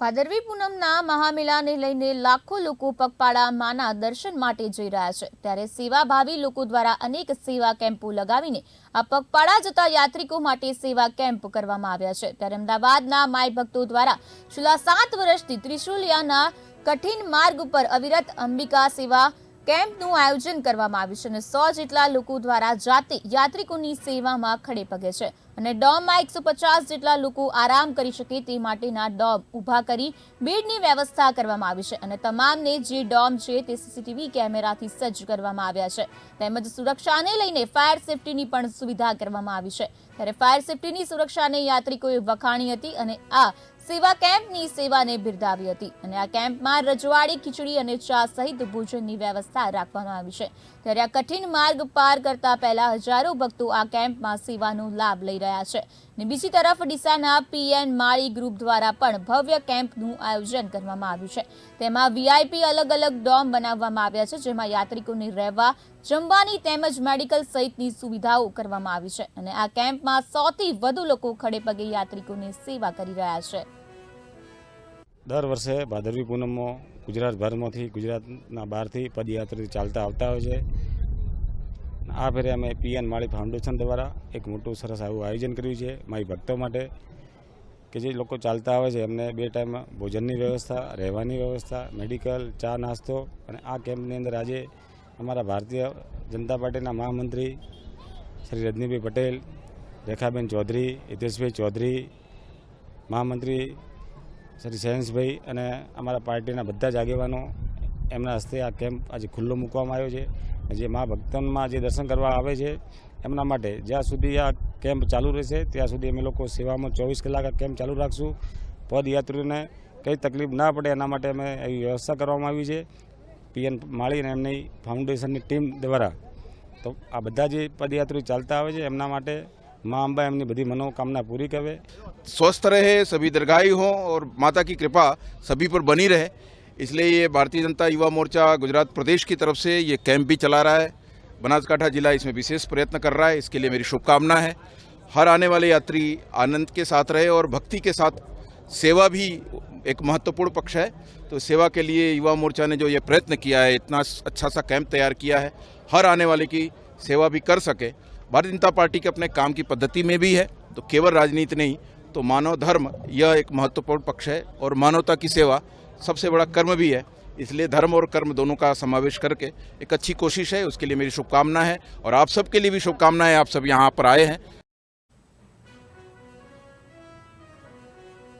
ભાદરવી પૂનમના મહામેળાને લઈને લાખો લોકો પગપાળા માના દર્શન માટે જઈ રહ્યા છે. ત્યારે સેવાભાવી લોકો દ્વારા અનેક સેવા કેમ્પો લગાવીને આ પગપાળા જતા યાત્રિકો માટે સેવા કેમ્પ કરવામાં આવ્યા છે. ત્યારે અમદાવાદના માય ભક્તો દ્વારા છેલ્લા સાત વર્ષથી ત્રિશુલિયાના કઠિન માર્ગ ઉપર અવિરત અંબિકા સેવા કેમ્પનું આયોજન કરવામાં આવ્યું છે અને સો જેટલા લોકો દ્વારા જાતે, યાત્રિકોની સેવામાં ખડે પગે છે. અને ડોમમાં એકસો પચાસ જેટલા લોકો આરામ કરી શકે તે માટેના ડોમ ઊભા કરી બેડની વ્યવસ્થા કરવામાં આવી છે. અને તમામને જે ડોમ છે તે સીસીટીવી કેમેરાથી સજ્જ કરવામાં આવ્યા છે. તેમજ સુરક્ષાને લઈને ફાયર સેફટીની પણ સુવિધા કરવામાં આવી છે. ત્યારે ફાયર સેફટીની સુરક્ષાને યાત્રિકોએ વખાણી હતી અને આ સેવા કેમ્પની સેવાને બિરદાવી હતી અને આ કેમ્પમાં રજવાડી, ખીચડી અને ચા સહિત ભોજનની વ્યવસ્થા રાખવામાં આવી છે. ત્યારે આ કઠિન માર્ગ પાર કરતા પહેલા હજારો ભક્તો આ કેમ્પમાં સેવાનો લાભ લઈ રહ્યા છે. અને બીજી તરફ ડીસાના પીએન માળી ગ્રુપ દ્વારા પણ ભવ્ય કેમ્પનું આયોજન કરવામાં આવ્યું છે. તેમાં વીઆઈપી અલગ અલગ ડોમ બનાવવામાં આવ્યા છે, જેમાં યાત્રિકોને રહેવા જમવાની તેમજ મેડિકલ સહિતની સુવિધાઓ કરવામાં આવી છે અને આ કેમ્પમાં સૌથી વધુ લોકો ખડે પગે યાત્રિકોની સેવા કરી રહ્યા છે. દર વર્ષે ભાદરવી પૂનમમાં ગુજરાતભરમાંથી ગુજરાતના બહારથી પદયાત્રી ચાલતા આવતા હોય છે. આ ફેરે અમે પીએન માળી ફાઉન્ડેશન દ્વારા એક મોટું સરસ આવું આયોજન કર્યું છે મારી ભક્તો માટે, કે જે લોકો ચાલતા આવે છે એમને બે ટાઈમ ભોજનની વ્યવસ્થા, રહેવાની વ્યવસ્થા, મેડિકલ, ચા, નાસ્તો અને આ કેમ્પની અંદર આજે અમારા ભારતીય જનતા પાર્ટીના મહામંત્રી શ્રી રજનીભાઈ પટેલ, રેખાબેન ચૌધરી, હિતેશભાઈ ચૌધરી, મહામંત્રી શ્રી શહેન્સભાઈ અને અમારા પાર્ટીના બધા જ આગેવાનો એમના હસ્તે આ કેમ્પ આજે ખુલ્લો મૂકવામાં આવ્યો છે. જે મા ભક્તનમાં જે દર્શન કરવા આવે છે, એમના માટે જ્યાં સુધી આ કેમ્પ ચાલુ રહેશે, ત્યાં સુધી અમે લોકો સેવામાં ચોવીસ કલાક કેમ્પ ચાલુ રાખશું. પદયાત્રીઓને કંઈ તકલીફ ના પડે એના માટે અમે એવી વ્યવસ્થા કરવામાં આવી છે. પીએન માળી અને એમની ફાઉન્ડેશનની ટીમ દ્વારા તો આ બધા જે પદયાત્રીઓ ચાલતા આવે છે એમના માટે મા અંબા એમની બધી મનોકામના પૂરી કરે स्वस्थ रहे सभी दीर्घायु हों और माता की कृपा सभी पर बनी रहे इसलिए ये भारतीय जनता युवा मोर्चा गुजरात प्रदेश की तरफ से ये कैंप भी चला रहा है बनासकाठा जिला इसमें विशेष प्रयत्न कर रहा है इसके लिए मेरी शुभकामना है हर आने वाले यात्री आनंद के साथ रहे और भक्ति के साथ सेवा भी एक महत्वपूर्ण पक्ष है। तो सेवा के लिए युवा मोर्चा ने जो ये प्रयत्न किया है, इतना अच्छा सा कैंप तैयार किया है, हर आने वाले की सेवा भी कर सके। भारतीय जनता पार्टी के अपने काम की पद्धति में भी है तो केवल राजनीति नहीं तो मानव धर्म यह एक महत्वपूर्ण पक्ष है और मानवता की सेवा सबसे बड़ा कर्म भी है। इसलिए धर्म और कर्म दोनों का समावेश करके एक अच्छी कोशिश है, उसके लिए मेरी शुभकामना है और आप सबके लिए भी शुभकामनाएँ आप सब यहाँ पर आए हैं।